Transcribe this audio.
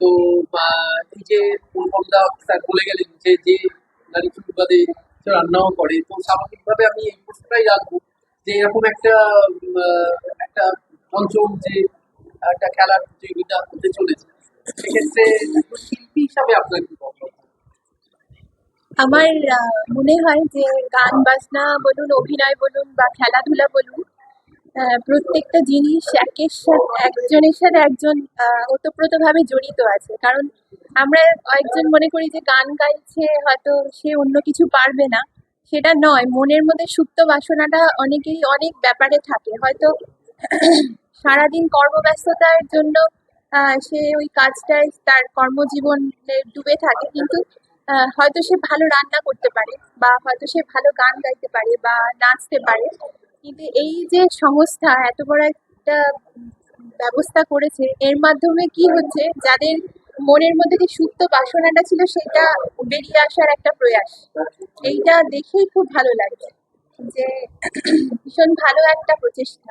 তো এই যে স্যার বলে গেলেন যে যে নারী ফুটবাদে রান্নাও করে, তো স্বাভাবিকভাবে আমি এই প্রশ্নটাই রাখব যে, এরকম একটা একটা পঞ্চম যে, একটা খেলার প্রতিযোগিতা হতে চলেছে, সেক্ষেত্রে শিল্পী হিসাবে আপনার কি আমার মনে হয় যে গান বাজনা বলুন, অভিনয় বলুন, বা খেলাধুলা বলুন প্রত্যেকটা জিনিস একের সাথে, একজনের সাথে একজন ওতপ্রোতভাবে জড়িত আছে। কারণ আমরা কয়েকজন মনে করি যে গান গাইছে, হয়তো সে অন্য কিছু পারবে না। সেটা নয়, মনের মধ্যে সুপ্ত বাসনাটা অনেকেই অনেক ব্যাপারে থাকে। হয়তো সারাদিন কর্মব্যস্ততার জন্য সে ওই কাজটায় তার কর্মজীবনে ডুবে থাকে, কিন্তু হয়তো সে ভালো রান্না করতে পারে বা হয়তো সে ভালো গান গাইতে পারে বা নাচতে পারে। কিন্তু এই যে সংস্থা এত বড় একটা ব্যবস্থা করেছে, এর মাধ্যমে কি হচ্ছে? যাদের মনের মধ্যে যে সুপ্ত বাসনাটা ছিল, সেটা বেরিয়ে আসার একটা প্রয়াস। এইটা দেখেই খুব ভালো লাগছে যে ভীষণ ভালো একটা প্রচেষ্টা।